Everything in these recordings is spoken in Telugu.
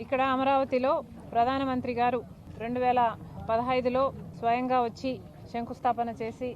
ఇక్కడ అమరావతిలో ప్రధానమంత్రి గారు రెండు వేల పదహైదులో స్వయంగా వచ్చి శంకుస్థాపన చేసి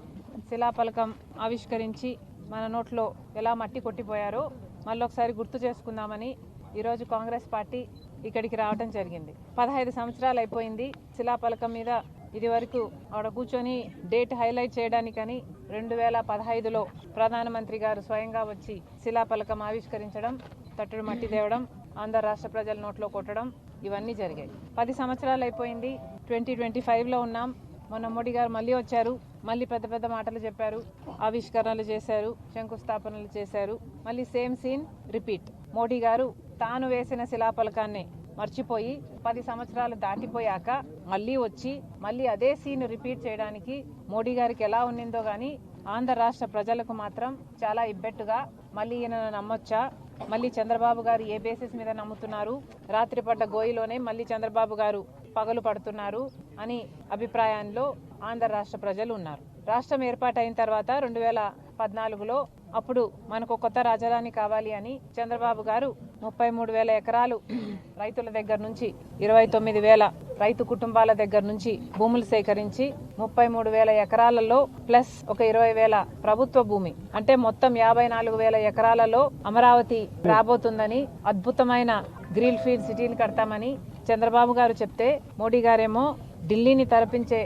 శిలాఫలకం ఆవిష్కరించి మన నోట్లో ఎలా మట్టి కొట్టిపోయారో మళ్ళొకసారి గుర్తు చేసుకుందామని ఈరోజు కాంగ్రెస్ పార్టీ ఇక్కడికి రావడం జరిగింది. పదహైదు సంవత్సరాలు అయిపోయింది శిలాఫలకం మీద ఇది వరకు ఆడ కూర్చొని డేట్ హైలైట్ చేయడానికని రెండు వేల పదహైదులో ప్రధానమంత్రి గారు స్వయంగా వచ్చి శిలాఫలకం ఆవిష్కరించడం తట్టుడు మట్టి తేవడం ఆంధ్ర రాష్ట్ర ప్రజల నోట్లో కొట్టడం ఇవన్నీ జరిగాయి. పది సంవత్సరాలు అయిపోయింది. ట్వంటీ ట్వంటీ ఫైవ్లో ఉన్నాం. మొన్న మోడీ గారు మళ్ళీ వచ్చారు. మళ్ళీ పెద్ద పెద్ద మాటలు చెప్పారు. ఆవిష్కరణలు చేశారు. శంకుస్థాపనలు చేశారు. మళ్ళీ సేమ్ సీన్ రిపీట్. మోడీ గారు తాను వేసిన శిలాఫలకాన్ని మర్చిపోయి పది సంవత్సరాలు దాటిపోయాక మళ్ళీ వచ్చి మళ్ళీ అదే సీన్ రిపీట్ చేయడానికి మోడీ గారికి ఎలా ఉన్నిందో కానీ ఆంధ్ర రాష్ట్ర ప్రజలకు మాత్రం చాలా ఇబ్బెట్టుగా మళ్ళీ ఈయన నమ్మొచ్చా? మళ్ళీ చంద్రబాబు గారు ఏ బేసిస్ మీద నమ్ముతున్నారు? రాత్రి పడ్డ గోయిలోనే మళ్ళీ చంద్రబాబు గారు పగలు పడుతున్నారు అని అభిప్రాయంలో ఆంధ్ర రాష్ట్ర ప్రజలు ఉన్నారు. రాష్ట్రం ఏర్పాటైన తర్వాత రెండు వేల పద్నాలుగులో అప్పుడు మనకు కొత్త రాజధాని కావాలి అని చంద్రబాబు గారు ముప్పై మూడు వేల ఎకరాలు రైతుల దగ్గర నుంచి ఇరవై తొమ్మిది వేల రైతు కుటుంబాల దగ్గర నుంచి భూములు సేకరించి ముప్పై మూడు వేల ఎకరాలలో ప్లస్ ఒక ఇరవై వేల ప్రభుత్వ భూమి అంటే మొత్తం యాభై నాలుగు వేల ఎకరాలలో అమరావతి రాబోతుందని అద్భుతమైన గ్రీన్ ఫీల్డ్ సిటీని కడతామని చంద్రబాబు గారు చెప్తే మోడీ గారేమో ఢిల్లీని తలపించే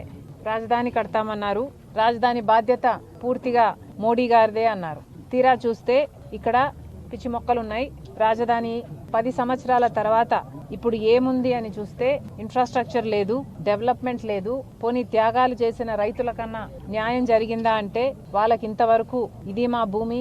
రాజధాని కడతామన్నారు. రాజధాని బాధ్యత పూర్తిగా మోడీ గారిదే అన్నారు. తీరా చూస్తే ఇక్కడ పిచ్చి మొక్కలు ఉన్నాయి. రాజధాని పది సంవత్సరాల తర్వాత ఇప్పుడు ఏముంది అని చూస్తే ఇన్ఫ్రాస్ట్రక్చర్ లేదు డెవలప్మెంట్ లేదు. పోనీ త్యాగాలు చేసిన రైతుల కన్నా న్యాయం జరిగిందా అంటే వాళ్ళకి ఇంతవరకు ఇది మా భూమి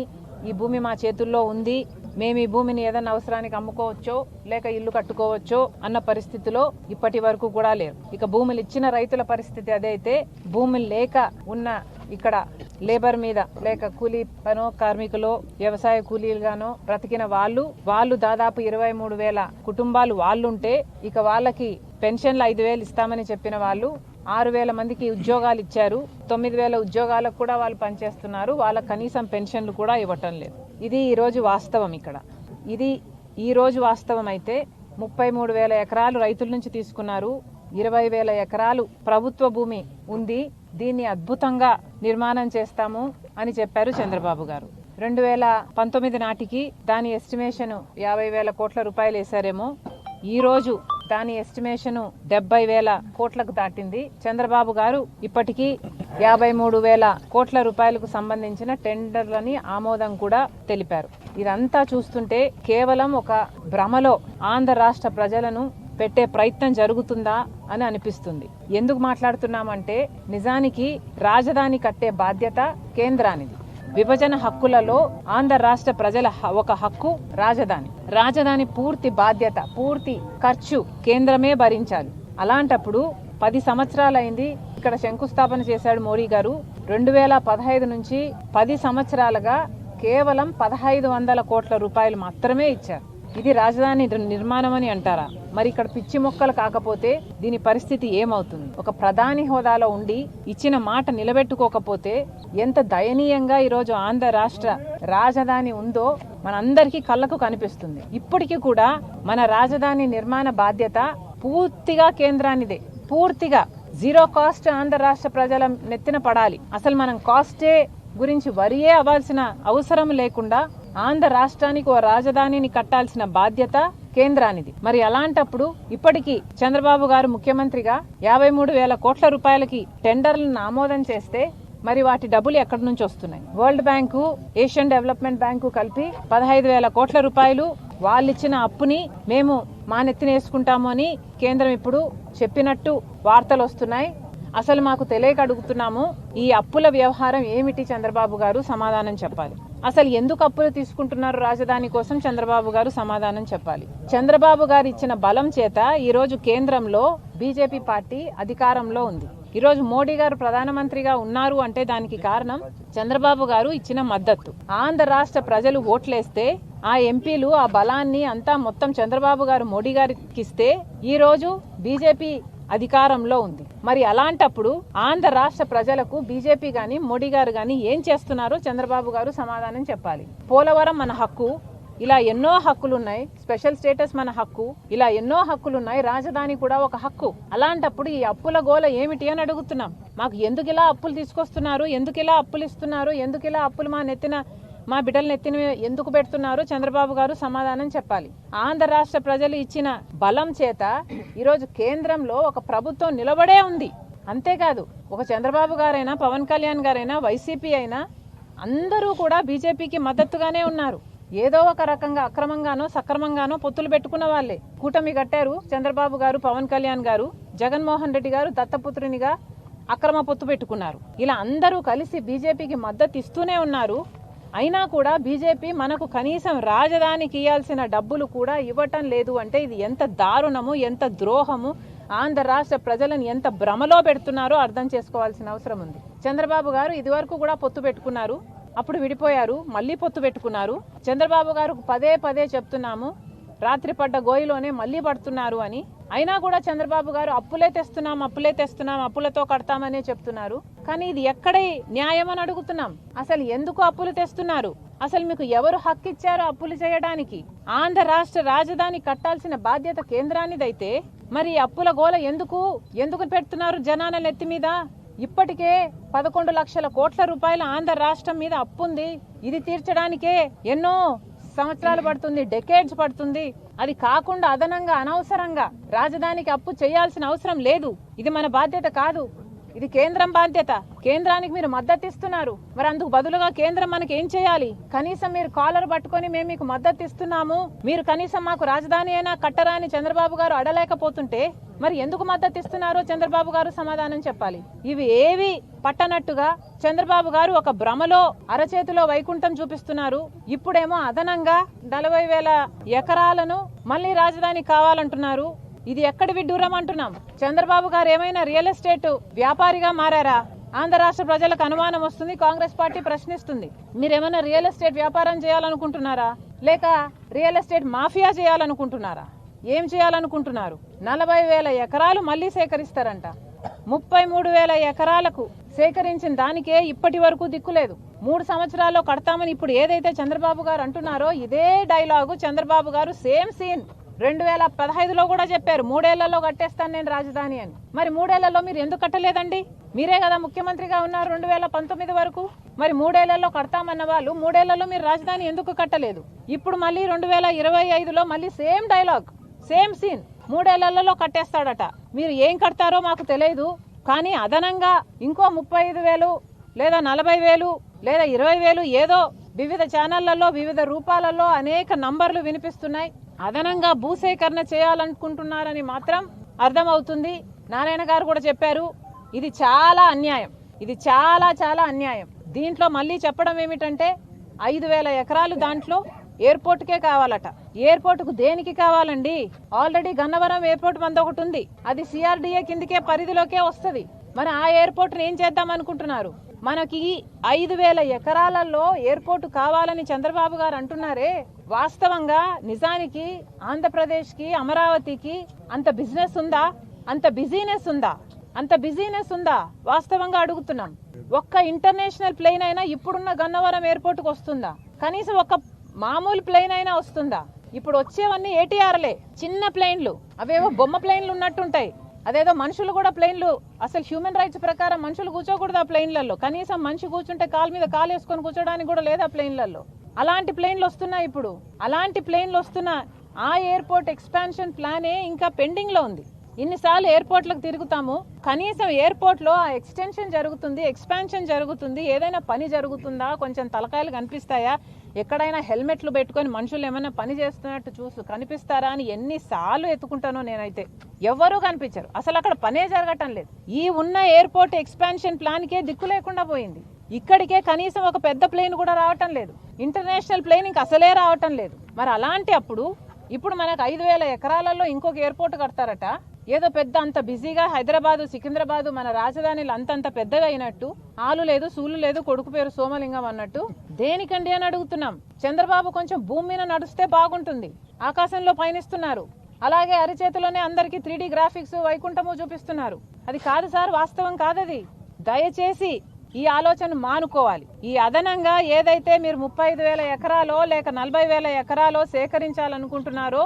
ఈ భూమి మా చేతుల్లో ఉంది. మేము ఈ భూమిని ఏదైనా అవసరానికి అమ్ముకోవచ్చో లేక ఇల్లు కట్టుకోవచ్చో అన్న పరిస్థితిలో ఇప్పటి వరకు కూడా లేరు. ఇక భూములు ఇచ్చిన రైతుల పరిస్థితి అదైతే భూములు లేక ఉన్న ఇక్కడ లేబర్ మీద లేక కూలీ పనో కార్మికులో వ్యవసాయ కూలీలుగానో బ్రతికిన వాళ్ళు వాళ్ళు దాదాపు ఇరవై మూడు వేల కుటుంబాలు వాళ్ళుంటే ఇక వాళ్ళకి పెన్షన్లు ఐదు వేలు ఇస్తామని చెప్పిన వాళ్ళు ఆరు వేల మందికి ఉద్యోగాలు ఇచ్చారు. తొమ్మిది వేల ఉద్యోగాలకు కూడా వాళ్ళు పనిచేస్తున్నారు. వాళ్ళ కనీసం పెన్షన్లు కూడా ఇవ్వటం లేదు. ఇది ఈరోజు వాస్తవం ఇక్కడ. ఇది ఈరోజు వాస్తవం అయితే ముప్పై మూడు వేల ఎకరాలు రైతుల నుంచి తీసుకున్నారు. ఇరవై వేల ఎకరాలు ప్రభుత్వ భూమి ఉంది. దీన్ని అద్భుతంగా నిర్మాణం చేస్తాము అని చెప్పారు చంద్రబాబు గారు. రెండు వేల పంతొమ్మిది నాటికి దాని ఎస్టిమేషన్ యాభై వేల కోట్ల రూపాయలు వేశారేమో. ఈ రోజు దాని ఎస్టిమేషన్ డెబ్బై వేల కోట్లకు దాటింది. చంద్రబాబు గారు ఇప్పటికీ యాభై మూడు వేల కోట్ల రూపాయలకు సంబంధించిన టెండర్లని ఆమోదం కూడా తెలిపారు. ఇదంతా చూస్తుంటే కేవలం ఒక భ్రమలో ఆంధ్ర రాష్ట్ర ప్రజలను పెట్టే ప్రయత్నం జరుగుతుందా అని అనిపిస్తుంది. ఎందుకు మాట్లాడుతున్నామంటే నిజానికి రాజధాని కట్టే బాధ్యత కేంద్రానిది. విభజన హక్కులలో ఆంధ్ర రాష్ట్ర ప్రజల ఒక హక్కు రాజధాని. రాజధాని పూర్తి బాధ్యత పూర్తి ఖర్చు కేంద్రమే భరించాలి. అలాంటప్పుడు పది సంవత్సరాలైంది ఇక్కడ శంకుస్థాపన చేశాడు మోడీ గారు. రెండు వేల పదహైదు నుంచి పది సంవత్సరాలుగా కేవలం పదహైదు వందల కోట్ల రూపాయలు మాత్రమే ఇచ్చారు. ఇది రాజధాని నిర్మాణం అని అంటారా? మరి ఇక్కడ పిచ్చి మొక్కలు కాకపోతే దీని పరిస్థితి ఏమవుతుంది? ఒక ప్రధాని హోదాలో ఉండి ఇచ్చిన మాట నిలబెట్టుకోకపోతే ఎంత దయనీయంగా ఈరోజు ఆంధ్ర రాష్ట్ర రాజధాని ఉందో మనందరికీ కళ్ళకు కనిపిస్తుంది. ఇప్పటికీ కూడా మన రాజధాని నిర్మాణ బాధ్యత పూర్తిగా కేంద్రానిదే. పూర్తిగా. జీరో కాస్ట్ ఆంధ్ర రాష్ట్ర ప్రజల నెత్తిన పడాలి. అసలు మనం కాస్టే గురించి వరియే అవ్వాల్సిన అవసరం లేకుండా ఆంధ్ర రాష్ట్రానికి ఓ రాజధానిని కట్టాల్సిన బాధ్యత కేంద్రానిది. మరి అలాంటప్పుడు ఇప్పటికీ చంద్రబాబు గారు ముఖ్యమంత్రిగా యాభై మూడు వేల కోట్ల రూపాయలకి టెండర్లను ఆమోదం చేస్తే మరి వాటి డబ్బులు ఎక్కడి నుంచి వస్తున్నాయి? World bank Asian development bank కలిపి పదహైదు వేల కోట్ల రూపాయలు వాళ్ళిచ్చిన అప్పుని మేము మా నెత్తినేసుకుంటాము అని కేంద్రం ఇప్పుడు చెప్పినట్టు వార్తలు వస్తున్నాయి. అసలు మాకు తెలియక అడుగుతున్నాము ఈ అప్పుల వ్యవహారం ఏమిటి చంద్రబాబు గారు? సమాధానం చెప్పాలి. అసలు ఎందుకు అప్పులు తీసుకుంటున్నారు రాజధాని కోసం చంద్రబాబు గారు సమాధానం చెప్పాలి. చంద్రబాబు గారు ఇచ్చిన బలం చేత ఈరోజు కేంద్రంలో బీజేపీ పార్టీ అధికారంలో ఉంది. ఈరోజు మోడీ గారు ప్రధానమంత్రిగా ఉన్నారు అంటే దానికి కారణం చంద్రబాబు గారు ఇచ్చిన మద్దతు. ఆంధ్ర రాష్ట్ర ప్రజలు ఓట్లేస్తే ఆ ఎంపీలు ఆ బలాన్ని అంతా మొత్తం చంద్రబాబు గారు మోడీ గారికి ఇస్తే ఈ రోజు బీజేపీ అధికారంలో ఉంది. మరి అలాంటప్పుడు ఆంధ్ర రాష్ట్ర ప్రజలకు బీజేపీ గాని మోడీ గారు గాని ఏం చేస్తున్నారో చంద్రబాబు గారు సమాధానం చెప్పాలి. పోలవరం మన హక్కు ఇలా ఎన్నో హక్కులు ఉన్నాయి స్పెషల్ స్టేటస్ మన హక్కు ఇలా ఎన్నో హక్కులు ఉన్నాయి రాజధాని కూడా ఒక హక్కు. అలాంటప్పుడు ఈ అప్పుల గోల ఏమిటి అని అడుగుతున్నాం. మాకు ఎందుకు ఇలా అప్పులు తీసుకొస్తున్నారు? ఎందుకు ఇలా అప్పులు ఇస్తున్నారు? ఎందుకు ఇలా అప్పులు మా నెత్తిన మా బిడ్డల నెత్తిన ఎందుకు పెడుతున్నారు? చంద్రబాబు గారు సమాధానం చెప్పాలి. ఆంధ్ర రాష్ట్ర ప్రజలు ఇచ్చిన బలం చేత ఈరోజు కేంద్రంలో ఒక ప్రభుత్వం నిలబడే ఉంది. అంతేకాదు ఒక చంద్రబాబు గారైనా పవన్ కళ్యాణ్ గారైనా వైసీపీ అయినా అందరూ కూడా బీజేపీకి మద్దతుగానే ఉన్నారు. ఏదో ఒక రకంగా అక్రమంగానో సక్రమంగానో పొత్తులు పెట్టుకున్న వాళ్ళే. కూటమి కట్టారు చంద్రబాబు గారు పవన్ కళ్యాణ్ గారు జగన్మోహన్ రెడ్డి గారు దత్తపుత్రునిగా అక్రమ పొత్తు పెట్టుకున్నారు. ఇలా అందరూ కలిసి బీజేపీకి మద్దతు ఇస్తూనే ఉన్నారు. అయినా కూడా బీజేపీ మనకు కనీసం రాజధానికి ఇవ్వాల్సిన డబ్బులు కూడా ఇవ్వటం లేదు అంటే ఇది ఎంత దారుణము ఎంత ద్రోహము? ఆంధ్ర రాష్ట్ర ప్రజలను ఎంత భ్రమలో పెడుతున్నారో అర్థం చేసుకోవాల్సిన అవసరం ఉంది. చంద్రబాబు గారు ఇదివరకు కూడా పొత్తు పెట్టుకున్నారు అప్పుడు విడిపోయారు మళ్ళీ పొత్తు పెట్టుకున్నారు. చంద్రబాబు గారు పదే పదే చెప్తున్నాము రాత్రి పడ్డ గోయిలోనే మళ్ళీ పడుతున్నారు అని. అయినా కూడా చంద్రబాబు గారు అప్పులే తెస్తున్నాం అప్పులే తెస్తున్నాం అప్పులతో కడతామనే చెప్తున్నారు. కానీ ఇది ఎక్కడే న్యాయం అని అడుగుతున్నాం. అసలు ఎందుకు అప్పులు తెస్తున్నారు? అసలు మీకు ఎవరు హక్కు ఇచ్చారు అప్పులు చేయడానికి? ఆంధ్ర రాష్ట్ర రాజధాని కట్టాల్సిన బాధ్యత కేంద్రానిదైతే మరి అప్పుల గోల ఎందుకు? ఎందుకు పెడుతున్నారు జనాల నెత్తి మీద? ఇప్పటికే పదకొండు లక్షల కోట్ల రూపాయల ఆంధ్ర రాష్ట్రం మీద అప్పుంది. ఇది తీర్చడానికే ఎన్నో సంవత్సరాలు పడుతుంది డెకేడ్స్ పడుతుంది. అది కాకుండా అదనంగా అనవసరంగా రాజధానికి అప్పు చేయాల్సిన అవసరం లేదు. ఇది మన బాధ్యత కాదు. ఇది కేంద్రం బాధ్యత. కేంద్రానికి మీరు మద్దతు ఇస్తున్నారు మరి అందుకు బదులుగా కేంద్రం మనకి ఏం చేయాలి? కనీసం మీరు కాలర్ పట్టుకొని మేము మీకు మద్దతు ఇస్తున్నాము మీరు కనీసం మాకు రాజధాని అయినా కట్టరా అని చంద్రబాబు గారు అడలేకపోతుంటే మరి ఎందుకు మద్దతు ఇస్తున్నారో చంద్రబాబు గారు సమాధానం చెప్పాలి. ఇవి ఏవి పట్టనట్టుగా చంద్రబాబు గారు ఒక భ్రమలో అరచేతిలో వైకుంఠం చూపిస్తున్నారు. ఇప్పుడేమో అదనంగా నలభై వేల ఎకరాలను మళ్ళీ రాజధాని కావాలంటున్నారు. ఇది ఎక్కడి విడ్డూరం అంటున్నాం. చంద్రబాబు గారు ఏమైనా రియల్ ఎస్టేట్ వ్యాపారిగా మారారా? ఆంధ్ర రాష్ట్ర ప్రజలకు అనుమానం వస్తుంది కాంగ్రెస్ పార్టీ ప్రశ్నిస్తుంది. మీరేమైనా రియల్ ఎస్టేట్ వ్యాపారం చేయాలనుకుంటున్నారా? లేక రియల్ ఎస్టేట్ మాఫియా చేయాలనుకుంటున్నారా? ఏం చేయాలనుకుంటున్నారు? నలభై వేల ఎకరాలు మళ్ళీ సేకరిస్తారంట. ముప్పై మూడు వేల ఎకరాలకు సేకరించిన దానికే ఇప్పటి వరకు దిక్కులేదు మూడు సంవత్సరాల్లో కడతామని ఇప్పుడు ఏదైతే చంద్రబాబు గారు అంటున్నారో ఇదే డైలాగు చంద్రబాబు గారు సేమ్ సీన్. రెండు వేల పదహైదులో కూడా చెప్పారు మూడేళ్ళలో కట్టేస్తాను నేను రాజధాని అని. మరి మూడేళ్ళలో మీరు ఎందుకు కట్టలేదండి? మీరే కదా ముఖ్యమంత్రిగా ఉన్నారు రెండు వేల పంతొమ్మిది వరకు. మరి మూడేళ్ళలో కడతామన్న వాళ్ళు మూడేళ్ళలో మీరు రాజధాని ఎందుకు కట్టలేదు? ఇప్పుడు మళ్ళీ రెండు వేల ఇరవై ఐదులో మళ్ళీ సేమ్ డైలాగ్. సేమ్ సీన్ మూడేళ్ళలో కట్టేస్తాడట. మీరు ఏం కడతారో మాకు తెలియదు. కానీ అదనంగా ఇంకో ముప్పై ఐదు వేలు లేదా నలభై వేలు లేదా ఇరవై వేలు ఏదో వివిధ ఛానళ్ళలో వివిధ రూపాలలో అనేక నంబర్లు వినిపిస్తున్నాయి. అదనంగా భూసేకరణ చేయాలనుకుంటున్నారని మాత్రం అర్థమవుతుంది. నారాయణ గారు కూడా చెప్పారు ఇది చాలా అన్యాయం. ఇది చాలా చాలా అన్యాయం. దీంట్లో మళ్ళీ చెప్పడం ఏమిటంటే ఐదు వేల ఎకరాలు దాంట్లో ఎయిర్పోర్ట్కే కావాలట. ఎయిర్పోర్ట్కు దేనికి కావాలండి? ఆల్రెడీ గన్నవరం ఎయిర్పోర్ట్ మంది ఒకటి ఉంది. అది సిఆర్డీఏ కిందకే పరిధిలోకే వస్తుంది. మరి ఆ ఎయిర్పోర్ట్ని ఏం చేద్దాం అనుకుంటున్నారు? మనకి ఐదు వేల ఎకరాలలో ఎయిర్పోర్ట్ కావాలని చంద్రబాబు గారు అంటున్నారే. వాస్తవంగా నిజానికి ఆంధ్రప్రదేశ్కి అమరావతికి అంత బిజినెస్ ఉందా? అంత బిజీనెస్ ఉందా? అంత బిజీనెస్ ఉందా? వాస్తవంగా అడుగుతున్నాం. ఒక్క ఇంటర్నేషనల్ ప్లేన్ అయినా ఇప్పుడున్న గన్నవరం ఎయిర్పోర్ట్కి వస్తుందా? కనీసం ఒక మామూలు ప్లేన్ అయినా వస్తుందా? ఇప్పుడు వచ్చేవన్నీ ఏటీఆర్లే చిన్న ప్లేన్లు అవేవో బొమ్మ ప్లేన్లు ఉన్నట్టుంటాయి. అదేదో మనుషులు కూడా ప్లేన్లు అసలు హ్యూమన్ రైట్స్ ప్రకారం మనుషులు కూర్చోకూడదు ఆ ప్లేన్లలో కనీసం మనిషి కూర్చుంటే కాలు మీద కాలు వేసుకొని కూర్చోడానికి కూడా లేదు ఆ ప్లేన్లలో అలాంటి ప్లేన్లు వస్తున్నాయి ఇప్పుడు. అలాంటి ప్లేన్లు వస్తున్న ఆ ఎయిర్పోర్ట్ ఎక్స్పాన్షన్ ప్లానే ఇంకా పెండింగ్లో ఉంది. ఇన్నిసార్లు ఎయిర్పోర్ట్లకు తిరుగుతాము. కనీసం ఎయిర్పోర్ట్లో ఆ ఎక్స్టెన్షన్ జరుగుతుంది ఎక్స్పాన్షన్ జరుగుతుంది. ఏదైనా పని జరుగుతుందా? కొంచెం తలకాయలు కనిపిస్తాయా? ఎక్కడైనా హెల్మెట్లు పెట్టుకొని మనుషులు ఏమైనా పని చేస్తున్నట్టు చూసు కనిపిస్తారా అని ఎన్నిసార్లు ఎత్తుకుంటానో నేనైతే. ఎవ్వరూ కనిపించరు. అసలు అక్కడ పనే జరగటం లేదు. ఈ ఉన్న ఎయిర్పోర్ట్ ఎక్స్పాన్షన్ ప్లాన్కే దిక్కు లేకుండా పోయింది. ఇక్కడికే కనీసం ఒక పెద్ద ప్లేన్ కూడా రావటం లేదు. ఇంటర్నేషనల్ ప్లేన్ ఇంక అసలే రావటం లేదు. మరి అలాంటి అప్పుడు ఇప్పుడు మనకు ఐదు వేల ఎకరాలలో ఇంకొక ఎయిర్పోర్ట్ కడతారట. ఏదో పెద్ద అంత బిజీగా హైదరాబాదు సికింద్రాబాదు మన రాజధానిలో అంతంత పెద్దగా అయినట్టు ఆలు లేదు సూలు లేదు కొడుకు పేరు సోమలింగం అన్నట్టు దేనికండి అని అడుగుతున్నాం. చంద్రబాబు కొంచెం భూమి మీద నడుస్తే బాగుంటుంది. ఆకాశంలో పయనిస్తున్నారు. అలాగే అరిచేతిలోనే అందరికీ త్రీడీ గ్రాఫిక్స్ వైకుంఠము చూపిస్తున్నారు. అది కాదు సార్ వాస్తవం కాదది. దయచేసి ఈ ఆలోచన మానుకోవాలి. ఈ అదనంగా ఏదైతే మీరు ముప్పై ఐదు వేల ఎకరాలో లేక నలభై వేల ఎకరాలో సేకరించాలనుకుంటున్నారో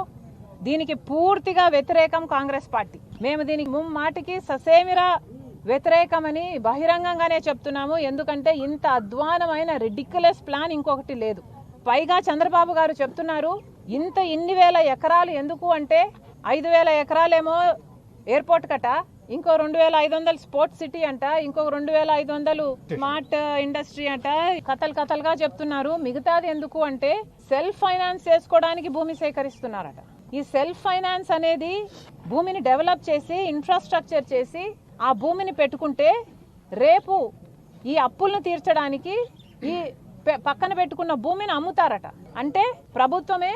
దీనికి పూర్తిగా వ్యతిరేకం కాంగ్రెస్ పార్టీ. మేము దీనికి ముమ్మాటికి ససేమిరా వ్యతిరేకమని బహిరంగంగానే చెప్తున్నాము. ఎందుకంటే ఇంత అధ్వానమైన రిడిక్యులస్ ప్లాన్ ఇంకొకటి లేదు. పైగా చంద్రబాబు గారు చెప్తున్నారు ఇంత ఇన్ని వేల ఎకరాలు ఎందుకు అంటే ఐదు వేల ఎకరాలేమో ఎయిర్పోర్ట్ కట ఇంకో రెండు వేల ఐదు వందలు స్పోర్ట్స్ సిటీ అంట ఇంకో రెండు వేల ఐదు వందలు స్మార్ట్ ఇండస్ట్రీ అంట. కథలు కథలుగా చెప్తున్నారు. మిగతాది ఎందుకు అంటే సెల్ఫ్ ఫైనాన్స్ చేసుకోవడానికి భూమి సేకరిస్తున్నారట. ఈ సెల్ఫ్ ఫైనాన్స్ అనేది భూమిని డెవలప్ చేసి ఇన్ఫ్రాస్ట్రక్చర్ చేసి ఆ భూమిని పెట్టుకుంటే రేపు ఈ అప్పులను తీర్చడానికి ఈ పక్కన పెట్టుకున్న భూమిని అమ్ముతారట. అంటే ప్రభుత్వమే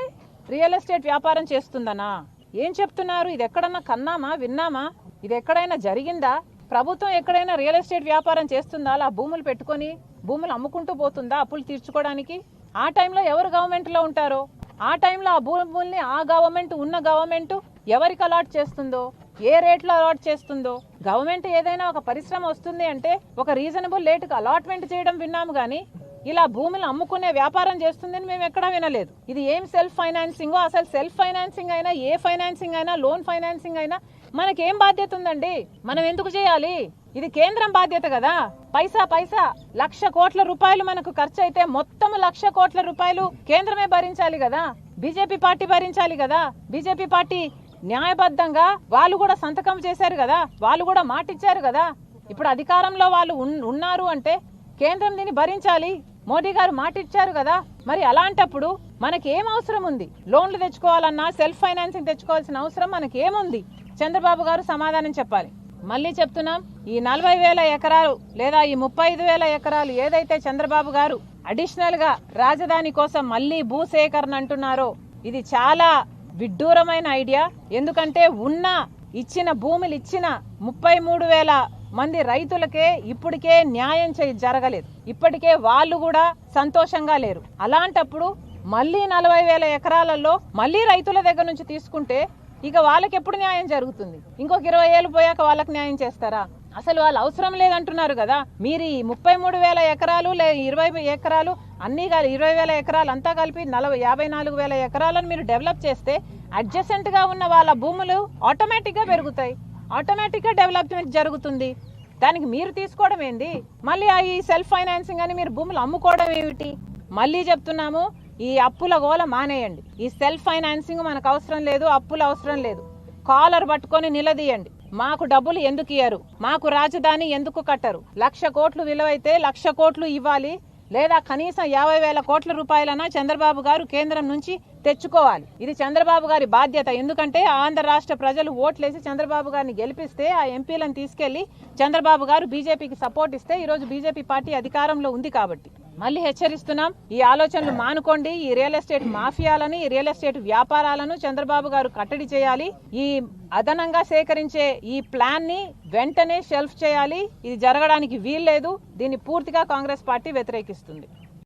రియల్ ఎస్టేట్ వ్యాపారం చేస్తుందనా? ఏం చెప్తున్నారు? ఇది ఎక్కడన్నా కన్నామా? విన్నామా? ఇది ఎక్కడైనా జరిగిందా? ప్రభుత్వం ఎక్కడైనా రియల్ ఎస్టేట్ వ్యాపారం చేస్తుందా? అలా భూములు పెట్టుకొని భూములు అమ్ముకుంటూ పోతుందా అప్పులు తీర్చుకోవడానికి? ఆ టైంలో ఎవరు గవర్నమెంట్లో ఉంటారో? ఆ టైంలో ఆ భూముల్ని ఆ గవర్నమెంట్ ఉన్న గవర్నమెంట్ ఎవరికి అలాట్ చేస్తుందో? ఏ రేట్లో అలాట్ చేస్తుందో? గవర్నమెంట్ ఏదైనా ఒక పరిశ్రమ వస్తుంది అంటే ఒక రీజనబుల్ రేటుకు అలాట్మెంట్ చేయడం విన్నాము కానీ ఇలా భూములు అమ్ముకునే వ్యాపారం చేస్తుందని మేము ఎక్కడా వినలేదు. ఇది ఏం సెల్ఫ్ ఫైనాన్సింగో అసలు సెల్ఫ్ ఫైనాన్సింగ్ అయినా ఏ ఫైనాన్సింగ్ అయినా లోన్ ఫైనాన్సింగ్ అయినా మనకేం బాధ్యత ఉందండి? మనం ఎందుకు చేయాలి? ఇది కేంద్రం బాధ్యత కదా. పైసా పైసా లక్ష కోట్ల రూపాయలు మనకు ఖర్చు అయితే మొత్తం లక్ష కోట్ల రూపాయలు కేంద్రమే భరించాలి కదా. బీజేపీ పార్టీ భరించాలి కదా. బీజేపీ పార్టీ న్యాయబద్ధంగా వాళ్ళు కూడా సంతకం చేశారు కదా. వాళ్ళు కూడా మాటిచ్చారు కదా. ఇప్పుడు అధికారంలో వాళ్ళు ఉన్- ఉన్నారు అంటే కేంద్రం దీన్ని భరించాలి. మోడీ గారు మాటిచ్చారు కదా. మరి అలాంటప్పుడు మనకి ఏం అవసరం ఉంది? లోన్లు తెచ్చుకోవాలన్నా సెల్ఫ్ ఫైనాన్సింగ్ తెచ్చుకోవాల్సిన అవసరం మనకి ఏముంది చంద్రబాబు గారు సమాధానం చెప్పాలి. మళ్ళీ చెప్తున్నాం ఈ నలభై వేల ఎకరాలు లేదా ఈ ముప్పై ఐదు వేల ఎకరాలు ఏదైతే చంద్రబాబు గారు అడిషనల్గా రాజధాని కోసం మళ్ళీ భూసేకరణ అంటున్నారో ఇది చాలా విడ్డూరమైన ఐడియా. ఎందుకంటే ఉన్న ఇచ్చిన భూములు ఇచ్చిన ముప్పై మూడు వేల మంది రైతులకే ఇప్పటికే న్యాయం చేయ జరగలేదు. ఇప్పటికే వాళ్ళు కూడా సంతోషంగా లేరు. అలాంటప్పుడు మళ్ళీ నలభై వేల ఎకరాలలో మళ్ళీ రైతుల దగ్గర నుంచి తీసుకుంటే ఇక వాళ్ళకి ఎప్పుడు న్యాయం జరుగుతుంది? ఇంకొక ఇరవై ఏళ్ళు పోయాక వాళ్ళకి న్యాయం చేస్తారా? అసలు వాళ్ళు అవసరం లేదంటున్నారు కదా. మీరు ఈ ముప్పై మూడు వేల ఎకరాలు లే ఇరవై ఎకరాలు అన్నీ కాదు ఇరవై వేల ఎకరాలు అంతా కలిపి నలభై యాభై నాలుగు వేల ఎకరాలను మీరు డెవలప్ చేస్తే అడ్జసెంట్గా ఉన్న వాళ్ళ భూములు ఆటోమేటిక్గా పెరుగుతాయి. ఆటోమేటిక్గా డెవలప్మెంట్ జరుగుతుంది. దానికి మీరు తీసుకోవడం ఏంది? మళ్ళీ ఆ ఈ సెల్ఫ్ ఫైనాన్సింగ్ అని మీరు భూములు అమ్ముకోవడం ఏమిటి? మళ్ళీ చెప్తున్నాము ఈ అప్పుల గోల మానేయండి. ఈ సెల్ఫ్ ఫైనాన్సింగ్ మనకు అవసరం లేదు అప్పులు అవసరం లేదు. కాలర్ పట్టుకొని నిలదీయండి. మాకు డబ్బులు ఎందుకు ఇయ్యరు? మాకు రాజధాని ఎందుకు కట్టరు? లక్ష కోట్లు విలువైతే లక్ష కోట్లు ఇవ్వాలి. లేదా కనీసం యాభై వేల కోట్ల రూపాయలన్నా చంద్రబాబు గారు కేంద్రం నుంచి తెచ్చుకోవాలి. ఇది చంద్రబాబు గారి బాధ్యత. ఎందుకంటే ఆంధ్ర రాష్ట్ర ప్రజలు ఓట్లేసి చంద్రబాబు గారిని గెలిపిస్తే ఆ ఎంపీలను తీసుకెళ్ళి చంద్రబాబు గారు బీజేపీకి సపోర్ట్ ఇస్తే ఈరోజు బీజేపీ పార్టీ అధికారంలో ఉంది కాబట్టి. మళ్ళీ హెచ్చరిస్తున్నాం ఈ ఆలోచనలు మానుకోండి ఈ రియల్ ఎస్టేట్ మాఫియాలని ఈ రియల్ ఎస్టేట్ వ్యాపారాలను చంద్రబాబు గారు కట్టడి చేయాలి. ఈ అదనంగా సేకరించే ఈ ప్లాన్ని వెంటనే షెల్ఫ్ చేయాలి. ఇది జరగడానికి వీల్లేదు. దీన్ని పూర్తిగా కాంగ్రెస్ పార్టీ వ్యతిరేకిస్తుంది.